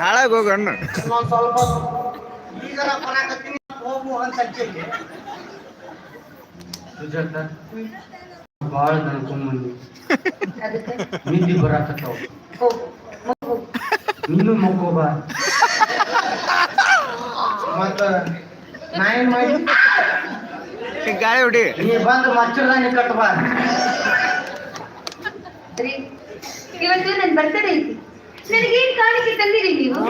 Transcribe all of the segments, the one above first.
ಹಾಳಾಗಿ ಹೋಗು ಅಣ್ಣ. ಇನ್ನೊಂದ್ ಸ್ವಲ್ಪ ಈಗ ಬರಾಕತ್ತೀನಿ ಹೋಗು ಅಂತ ಹಚ್ಚಿದ್ದೆ ಸುಜಾತ ಬಾಳ ನಡ್ಕೊಂಬಂದಿ ಅದಕ್ಕೆ ನಿದ್ದಿ ಬರಾಕತ್ತಾವ ಹೋಗು ಹೋಗು ನೀನು ಮಕ್ಕೋಬ ಮತ್ತ ನಾ ಏನ್ ಮಾಡಿ ಗಾಳಿ ಹೊಡಿ. ನೀ ಬಂದು ಮಚ್ಚರ್ದಾನಿ ಕಟ್ಟಬಾ ರೀ ಇವತ್ತು ನನ್ ಬರ್ತಡೇ ಐತಿ ನನಗೇನ್ ಕಾಣಿಕೆ ತಂದಿರಿ ನೀವು?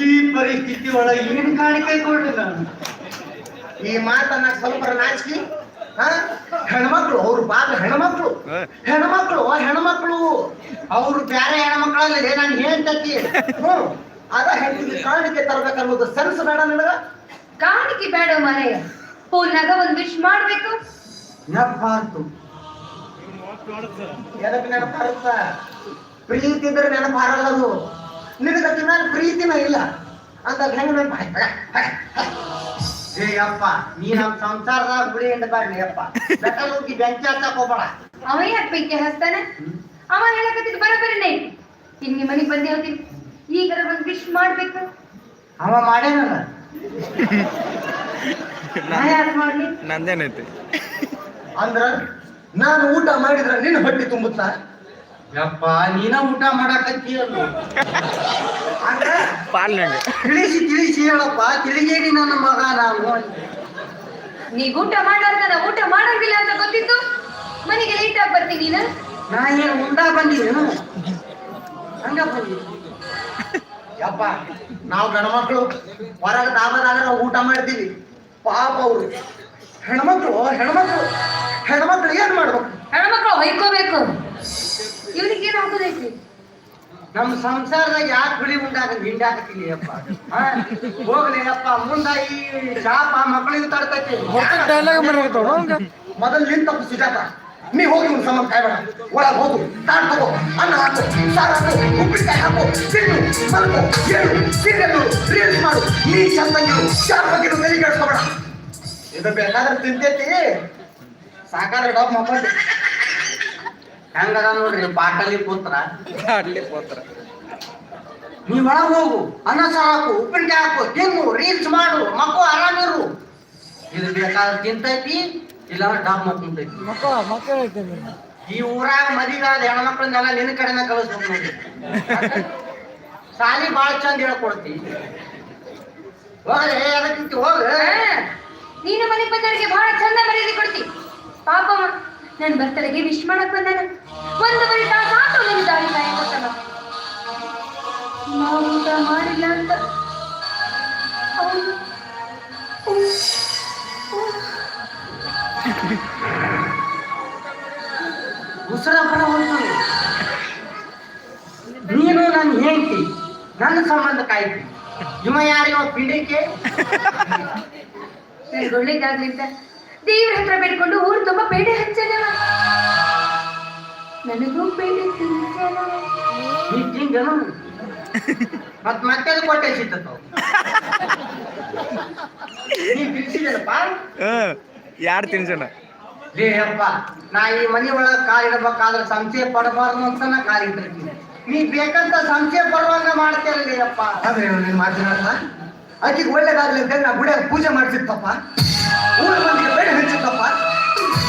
ಈ ಪರಿಸ್ಥಿತಿ ಒಳಗೆ ಏನ್ ಕಾಣಿಕೆ ಕೊಡ್ಲಿ ನಾನು? ಈ ಮಾತನ್ನ ಸ್ವಲ್ಪ ನಾಚಿಕೆ ಹಾ? ಹೆಣ್ಮಕ್ಳು ಅವ್ರು ಬಾಗ ಹೆಣ್ಮಕ್ಳು. ಹೆಣ್ಮಕ್ಳು ಹೆಣ್ಮಕ್ಳು. ಅವ್ರು ಬ್ಯಾರೆ ಹೆಣ್ಮಕ್ಳಲ್ಲ ನಾನು ಹೇಳ್ತತಿ. ಹ್ಮ್ ಅದ ಹೆಣ್ಣಿಗೆ ಕಾಣಿಕೆ ತರ್ಬೇಕನ್ನೋದು ಸೆನ್ಸ್ ಬೇಡ ನನಗ? ಕಾಣಿಕೆ ಬೇಡ ಮನೆಯ. ಫೋನ್ನಾಗ ಒಂದ್ ವಿಶ್ ಮಾಡ್ಬೇಕು. ನೆನಪಾರ್ತು ಎದಕ್ ನೆನಪಾರುತ್ತ ಪ್ರೀತಿ ಇದ್ರೆ ನೆನಪಾರಲ್ಲ ಅದು ನಿನಗ ಮೇಲೆ ಪ್ರೀತಿನ ಇಲ್ಲ. ಅಂತ ಹೆಂಗ ನೆನಪ ಏ ಅಪ್ಪ ನೀ ನಮ್ ಸಂಸಾರದಾಗ ಎಂದ ಬಾಡ್ಲಿ ಅಪ್ಪ ಹೋಗಿ ಬೆಂಕಿ ಹಚ್ಚಕ್ ಹೋಗ್ಬೇಡ. ಅವ ಯಾಕೆ ಬೆಂಕಿ ಹಚ್ತಾನ? ಅವ ಹೇಳಕತ್ತಿದ್ ಬರೋಬರಿನೇ ಈಗ ನಿಮ್ ಮನೆಗ್ ಬಂದಿ ಹೋಗ್ತೀನಿ. ಈಗ ಒಂದ್ ವಿಶ್ ಮಾಡ್ಬೇಕು. ಅವ ಮಾಡೇನಲ್ಲ ನಾ ಯಾಕೆ ಮಾಡ್ಲಿ. ನಂದೇನೈತಿ? ಅಂದ್ರ? ನಾನು ಊಟ ಮಾಡಿದ್ರೆ ನಿನ್ನ ಹೊಟ್ಟಿ ತುಂಬುತ್ತಾ? ಯಪ್ಪ ನೀನ ಊಟ ಮಾಡಕತ್ತೀಯಲ್ಲ? ತಿಳಿಸಿ ತಿಳಿಸಿ ಹೇಳಪ್ಪ ತಿಳಿಗೇಡಿ ನನ್ನ ಮಗ ನಾನು ನೀ ಊಟ ನಾ ಊಟ ಮಾಡಂಗಿಲ್ಲ ಅಂತ ಗೊತ್ತಿತ್ತು? ಮನೆಗೆ ಲೇಟ್ ಆಗಿ ಬರ್ತೀನಿ ನೀನು? ನಾ ಏನು ಉಂಡಾ ಬಂದಿದ್ದೇನು? ಹಂಗ ಬಂದಿ. ಯಪ್ಪ ನಾವು ಗಂಡ್ಮಕ್ಳು ಹೊರಗೆ ದಾಬದಾಗ ನಾವು ಊಟ ಮಾಡ್ತೀವಿ. ಪಾಪ ಅವರು. ಹೆಣ್ಮಕ್ಳು ಹೆಣ್ಮಕ್ಳು. ಹೆಣ್ಮಕ್ಳು ಏನ್ ಮಾಡ್ಬೇಕು? ಹೆಣ್ಮಕ್ಳು ಹೊಯ್ಕೋಬೇಕು. ಇವ್ರಿಗೆ ಏನ್ ಹಾಕೋದೈತಿ ನಮ್ಮ ಸಂಸಾರದಾಗ ಯಾಕೆ ಬಿಳಿ ಉಂಡಾಗ ಹಿಂಡಾಕತ್ತೀನಿ ಅಪ್ಪ ಹಾ? ಹೋಗ್ಲಿ ಅಪ್ಪ ಮುಂದ ಈ ಶಾಪ ಮಕ್ಕಳಿಗೆ ತರ್ತೈತಿ. ಮೊದಲು ನಿನ್ ತಪ್ಪು ಸುಜಾತ. ನೀ ಹೋಗಿ ಒಂದು ಸಂಬಂಧ ಕಾಯ್ಬೇಡ. ಒಳಗೆ ಹೋಗು. ತಾಟ್ ತಗೋ. ಅನ್ನ ಹಾಕು. ಸಾರು ಹಾಕು. ಉಪ್ಪಿನಕಾಯಿ ಹಾಕು. ತಿನ್ನು. ಮಲ್ಕು ಏಳು. ಸೀರಿಯಲ್ ರೀಲ್ಸ್ ಮಾಡು. ನೀ ಚಂದಂಗಿರು ಶಾಪ್ ಆಗಿರು. ತಲೆ ಕೆಡಿಸ್ಕೋಬೇಡ. ಇದು ಬೇಕಾದ್ರೆ ತಿಂತೈತಿ. ಸಾಕಾದ್ರೆ ಡಬ್ ಮಕ್ಕಳು. ಹೆಂಗದ ನೋಡ್ರಿ ಬಾಟಲಿ ಪುತ್ರ. ಅಡ್ಲಿ ಪುತ್ರ. ನೀ ಒಳಗೆ ಹೋಗು ಅನ್ನ ಸಾರು ಹಾಕು ಉಪ್ಪಿನಕಾಯಿ ಹಾಕು ತಿನ್ನು ರೀಲ್ಸ್ ಮಾಡು ಮಕ್ಕಳು ಆರಾಮಿರು ಇದು ಬೇಕಾದ್ರೆ ತಿಂತೈತಿ ಇಲ್ಲ ಡಬ್ ಮಕ್ಕಳು ಈ ಊರಾಗ ಮದಿಗಾದ ಹೆಣ್ಮಕ್ಳನ್ನೆಲ್ಲ ನಿನ್ನ ಕಡೆನ ಕಳಿಸ್ಬೇಕು ನೋಡಿ ಸಾಲಿ ಬಾಳ ಚಂದ ಹೇಳ್ಕೊಡ್ತಿ. ಹೋಗ್ರಿ ಅದಕ್ಕಿಂತ ಹೋಗ ಹಾ, ನೀನು ಮನೆ ಬಂದವರಿಗೆ ಬಹಳ ಚಂದ ಮರ್ಯಾದೆ ಕೊಡ್ತಿ. ಪಾಪ. ನನ್ ಬರ್ತಡೆಗೆ ವಿಶ್ ಮಾಡಕ್ ಬಂದಾನ. ಒಂದೂವರೆ ತಾಸು ಆತು ನಿನ್ ದಾರಿ ಕಾಯಕೊತ್ತಾನ ನಾವು ಊಟ ಮಾಡಿಲ್ಲ ಅಂತ. ಅವ್ನು- ಉಸಿರ ಬರ ಹೋಯ್ತು ನೀನು ನನ್ನ ಹೆಂಡತಿ ನನ್ನ ಸಂಬಂಧ ಕಾಯ್ತಿ. ಇವ ಯಾರಿವ ಪಿಂಡಿಕೆ? ನನ್ಗ್ ಒಳ್ಳೇದಾಗ್ಲಿ ಅಂತ ದೇವ್ರ ಹತ್ರ ಬೇಡ್ಕೊಂಡು ಊರು ತುಂಬಾ ಬೇಡೆ ಹಚ್ಚನವ ನನಗೂ ಬೇಡೆ ತಿನ್ಸನವ ನೀ ತಿಂದನು ಮತ್ ಮತ್ತೆ ಕೊಟ್ಟೆ ಹ್ಮ್ ಯಾರು ತಿನ್ಸಣ ಲೇ ಅಪ್ಪ ನಾ ಈ ಮನಿ ಒಳಗ ಕಾಲ್ ಇಡಬೇಕಾದ್ರೆ ಸಂಶಯ ಪಡಬಾರ್ದು ಅಂತ ನಾ ಕಾಲ್ ಇಟ್ಟಿರ್ತೀನಿ ನೀ ಬೇಕಂತ ಸಂಶಯ ಪಡುವಂಗ ಮಾಡ್ತೀರಲ್ಲ ಅಪ್ಪ. ಅದೇ ನೀನ್ ಮಾತಿನಲ್ಲ ಅದಕ್ಕೆ ಒಳ್ಳೇದಾಗ್ಲಿ ಅಂತ ನಾ ಗುಡಿಯಾಗ ಪೂಜೆ ಮಾಡ್ತಿತ್ತಪ್ಪ ಮೂರು ಮಂದಿಗೆ ಬೇಡ ಹಂಚಿತ್ತಪ್ಪ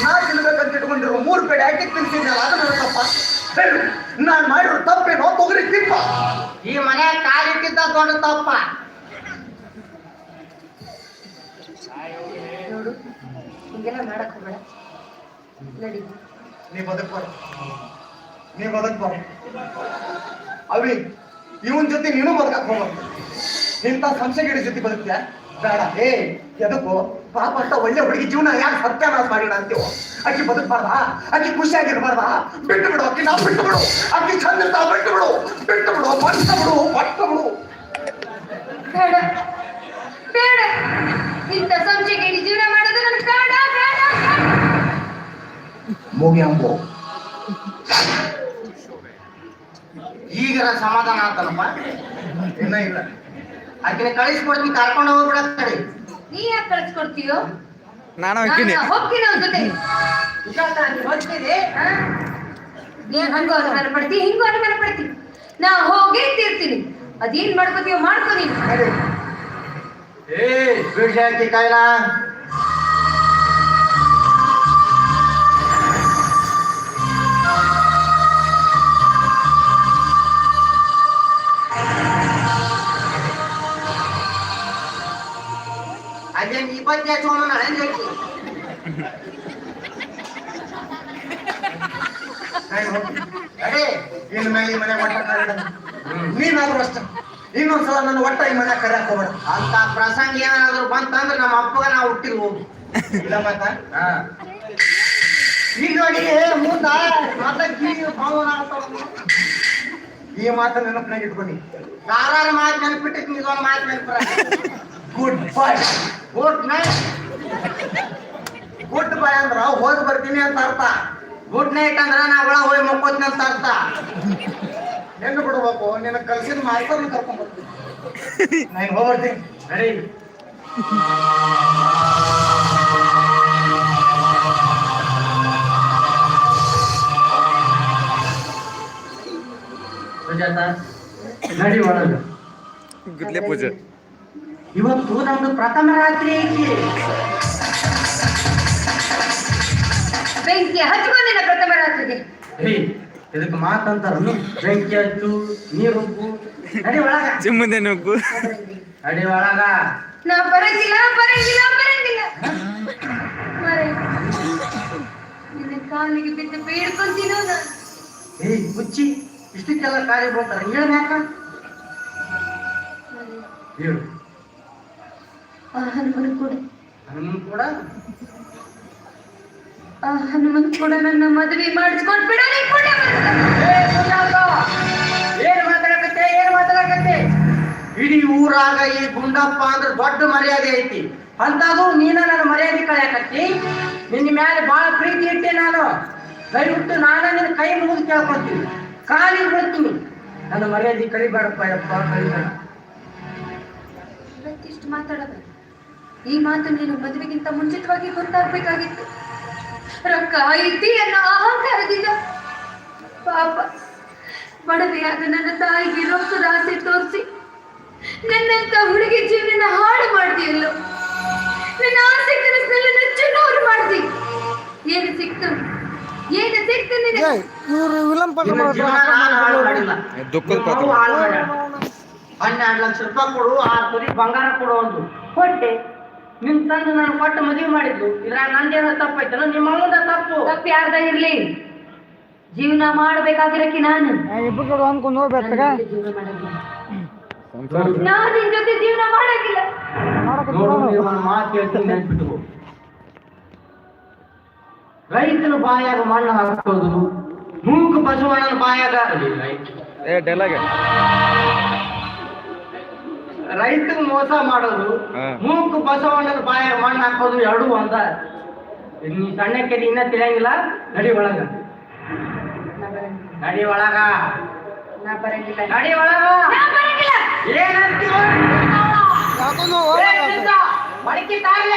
ನಾ ತಿನ್ಬೇಕಂತ ಇಟ್ಕೊಂಡಿರೋ ಮೂರು ಬೇಡ ಯಾಕೆ ತಿನ್ಸಿದ್ನಲ್ಲ ಅದು ನನ್ನ ತಪ್ಪ ಹೇಳು ನಾನು ಮಾಡಿರೋ ತಪ್ಪೇನೋ ತೊಗರಿ ತಿಪ್ಪ. ಈ ಮನೆ ಕಾಲಿಟ್ಟಿದ್ದ ದೊಡ್ಡ ತಪ್ಪ. ನೋಡು ಹಿಂಗೆಲ್ಲ ಮಾಡಕ್ ಹೋಗಬೇಡ. ನಡಿ. ನೀ ಬದುಕ್ಬಾರ ನೀ ಬದುಕ್ಬಾರ ಅವಿ ಇವನ್ ಜೊತೆ ನೀನು ಬದುಕಕ್ ಹೋಗ್ಬಾರ್ದು ಇಂಥ ಸಂಶಯಗಿಡ ಜೊತೆ ಬದುಕ್ತೀಯ? ಬೇಡ. ಏ ಎದಕ್ಕೋ? ಪಾಪ ಅಂತ ಒಳ್ಳೆ ಹುಡುಗಿ ಜೀವನ ಯಾಕೆ ಸತ್ಯಾನಾಶ ಮಾಡಿಣ ಅಂತೀವೋ ಅಕ್ಕಿ ಬದುಕಬಾರ್ದ? ಅಕ್ಕಿ ಖುಷಿಯಾಗಿರ್ಬಾರ್ದ? ಬಿಟ್ಟು ಬಿಡು ಅಕ್ಕಿ ನಾವು ಬಿಟ್ಟು ಬಿಡು ಅಕ್ಕಿ ಚಂದ ಇರ್ತಾವ ಬಿಟ್ಟು ಬಿಡು ಬಿಟ್ಟು ಬಿಡು. ಬಟ್ಟ ಬಿಡು. ಬಟ್ಟ ಬಿಡು ಬೇಡ ಬೇಡ ಇಂಥ ಸಂಶಯಕ್ಕೆ ಜೀವನ ಮಾಡೋದು ನನ್ಗೆ ಬೇಡ ಬೇಡ ಬೇಡ. ಮೂಗಿ ಅಂಬು. ಈಗ ಸಮಾಧಾನ ಆತಲ್ಲಪ್ಪ ಇನ್ನ ಇಲ್ಲ. ಆಕಿನ ಕಳಿಸ್ಕೊಡ್ತೀನಿ ಕರ್ಕೊಂಡು ಹೋಗ್ಬಿಡ ಕಡೆ ನೀ ಯಾಕೆ ಕಳ್ಸ್ಕೊಡ್ತೀಯೋ? ನಾನು ಹೋಗ್ತೀನಿ. ಹೋಗ್ತೀನಿ ಅವ್ನ ಜೊತೆ. ಸುಜಾತ ನೀ ಹೋಗ್ತೀರಿ ಹಾ? ನೀನ್ ಹಂಗೂ ಅನುಮಾನ ಪಡ್ತಿ ಹಿಂಗೂ ಅನುಮಾನ ಪಡ್ತಿ. ನಾ ಹೋಗಿ ತೀರ್ತೀನಿ ಅದೇನ್ ಮಾಡ್ಕೋತೀವ ಮಾಡ್ಕೊ ನೀನು. ಏ ಬಿಡ್ ಕಾಯ್ಲಾ ಕಾಯ್ಲ? ಹೆಂಗೆ ಅಡೇ ಇನ್ ಮೇಲೆ ಈ ಮನೆ ಒಟ್ಟ ಕರಡ ನೀನಾದ್ರೂ ಅಷ್ಟ. ಇನ್ನೊಂದ್ಸಲ ನನ್ನ ಒಟ್ಟ ಈ ಮನೆ ಕರೆಯಕ್ ಹೋಗ್ಬೇಡ. ಅಂತ ಪ್ರಸಂಗ ಏನಾದ್ರು ಬಂತಂದ್ರೆ ನಮ್ಮ ಅಪ್ಪಗ ನಾವು ಹುಟ್ಟಿದ್ ಹೋಗು. ಇಲ್ಲ ಮತ್ತ ಈಗ ನೋಡಿ ಮುಂದ ಭಾವನ ಈ ಮಾತು ನೆನಪಿನಾಗ ಇಟ್ಕೊಂಡಿ. ಯಾರು ಮಾತು ನೆನಪಿಟ್ಟಿತ್ತು ಇದೊಂದು ಮಾತು ನೆನಪರ good bye good night good bye ಅಂದ್ರ ಹೋಗಿ ಬರ್ತೀನಿ ಅಂತ ಅರ್ಥ. ಗುಡ್ ನೈಟ್ ಅಂದ್ರ ನಾ ಒಳ ಹೋಗಿ ಮಕ್ಕೋತೀನಿ ಅಂತ ಅರ್ಥ. ಹೆಣ್ಣು ಬಿಡ್ಬೇಕು, ನಿನ್ನ ಕಲ್ಸಿದ ಮಾಸ್ತರ್ನ ಕರ್ಕೊಂಡ್ ಬರ್ತೀನಿ. ನಾನು ಹೋಗ್ಬರ್ತೀನಿ ನಡಿ ಸುಜಾತ ನಡಿ ಒಳಗೆ. ಗುಡ್ಲೆ ಪೂಜೆ. ಇವತ್ತು ನಮ್ದು ಪ್ರಥಮ ರಾತ್ರಿ ಐತಿ. ಬೆಂಕಿ ಹಚ್ಕೊಂಡಿಲ್ಲ ಪ್ರಥಮ ರಾತ್ರಿಗೆ. ಏಯ್ ಇದಕ್ಕೆ ಮಾತಂತಾರ ಬೆಂಕಿ ಹಚ್ಚು ನೀರು ಉಪ್ಪು ಅಡಿ ಒಳಗ. ಚಿಮ್ಮದೆ ನುಗ್ಗು. ಅಡಿ ಒಳಗ. ನಾ ಬರಂಗಿಲ್ಲ ಬರಂಗಿಲ್ಲ ಬರಂಗಿಲ್ಲ. ಮರೆ ನಿನ್ನ ಕಾಲಿಗೆ ಬಿದ್ದು ಬೇಡ್ಕೊಂತೀನೋ ನಾನು. ಏಯ್ ಹುಚ್ಚಿ ಇಷ್ಟಕ್ಕೆಲ್ಲ ಕಾರ್ಯ ಬರ್ತಾರೆ ಹೇಳ ಯಾಕ ಹೇಳು. ಹನುಮನ್ ಕೂಡ. ಹನುಮನ್ ಕೂಡ? ಆ ಹನುಮನ್ ಕೂಡ ನನ್ನ ಮದುವೆ ಮಾಡಿಸ್ಕೊಂಡು ಬಿಡ ನೀ ಕೂಡ ಮಾಡ್ದ. ಏ ಸುಜಾತ, ಏನ್ ಮಾತಾಡಕತ್ತೆ ಏನ್ ಮಾತಾಡಕತ್ತೆ? ಇಡೀ ಊರಾಗ ಈ ಗುಂಡಪ್ಪ ಅಂದ್ರೆ ದೊಡ್ಡ ಮರ್ಯಾದೆ ಐತಿ. ಅಂತದು ನೀನ ನನ್ನ ಮರ್ಯಾದೆ ಕಳೆಯಕತ್ತಿ? ನಿನ್ನ ಮ್ಯಾಲೆ ಬಹಳ ಪ್ರೀತಿ ಇಟ್ಟೆ ನಾನು. ದಯವಿಟ್ಟು ನಾನ ನಿನ್ನ ಕೈ ಮುಗಿದು ಕೇಳ್ಕೊತೀನಿ ಕಾಲಿ ಬರ್ತೀನಿ ನನ್ನ ಮರ್ಯಾದೆ ಕಳಿಬೇಡಪ್ಪ ಯಪ್ಪ ಕಳಿಬೇಡ. ಇವತ್ತಿಷ್ಟು ಮಾತಾಡಬೇಡ ಈ ಮಾತು ನೀನು ಮದುವೆಗಿಂತ ಮುಂಚಿತವಾಗಿ ಗೊತ್ತಾಗ್ಬೇಕಾಗಿತ್ತು. ರೊಕ್ಕ ಐತಿ ಅನ್ನೋ ಅಹಂಕಾರದಿಂದ. ಪಾಪ ಬಡವೆಯಾದ ನನ್ನ ತಾಯಿಗೆ ರೊಕ್ಕದ ಆಸೆ ತೋರಿಸಿ ನನ್ನಂತ ಹುಡುಗಿ ಜೀವನ ಹಾಳು ಮಾಡ್ದಿಯಲ್ಲೋ? ನನ್ನ ಆಸೆ ಕನಸಿನಲ್ಲಿ ನಚ್ಚನವರು ಮಾಡ್ದಿ? ಏನು ಸಿಕ್ತು? ಏನು ಸಿಕ್ತು ನಿನಗೆ. ದುಃಖದ ಹಾಳು ಮಾಡ್ಯಾರ. ಹನ್ನೆರಡು ಲಕ್ಷ ರೂಪಾಯಿ ಕೊಡು ಆ ಕುರಿ ಬಂಗಾರ ಕೊಡು ಒಂದು ಕೊಟ್ಟೆ ನಿಮ್ ತಂದು ನಾನು ಕೊಟ್ಟ ಮದುವೆ ಮಾಡಿದ್ಲು. ಇದ್ರಾಗ ನಂದೇನೋ ತಪ್ಪಾಯ್ತಲ್ಲ ನಿಮ್ಮ ಅಮ್ಮದ ತಪ್ಪು. ತಪ್ಪು ಯಾರ್ದ ಇರ್ಲಿ? ಜೀವನ ಮಾಡ್ಬೇಕಾಗಿರಕ್ಕೆ ನಾನು. ಅನ್ಕೊಂಡು ಮಾಡಂಗಿಲ್ಲ. ನಾನು ನಿನ್ ಜೊತೆ ಜೀವನ ಮಾಡಂಗಿಲ್ಲ. ನೋಡು, ಮಾತು ಹೇಳ್ತೀನಿ ನೆನ್ಪಿಟ್ಕೋ. ರೈತನ ಬಾಯಾಗ ಮಣ್ಣು ಹಾಕೋದು ಮೂಕ ಬಸವಣ್ಣನ ಬಾಯಾಗ ಏ ಡೈಲಾಗ್. ರೈತನ ಮೋಸ ಮಾಡೋದು ಮೂಕು ಬಸವಣ್ಣನ ಬಾಯ ಮಣ್ಣು ಹಾಕೋದು ಎರಡು ಒಂದ. ನೀ ಸಣ್ಣಕ್ಕೆ ಇನ್ನ ತಿಳಿಯಂಗಿಲ್ಲ ನಡಿ ಒಳಗ. ನಡಿ ಒಳಗ. ನಡಿ ಒಳಗ. ಏನಂತೀವ? ಮಡಿಕೆ ತಾಯಿಲ್ಲ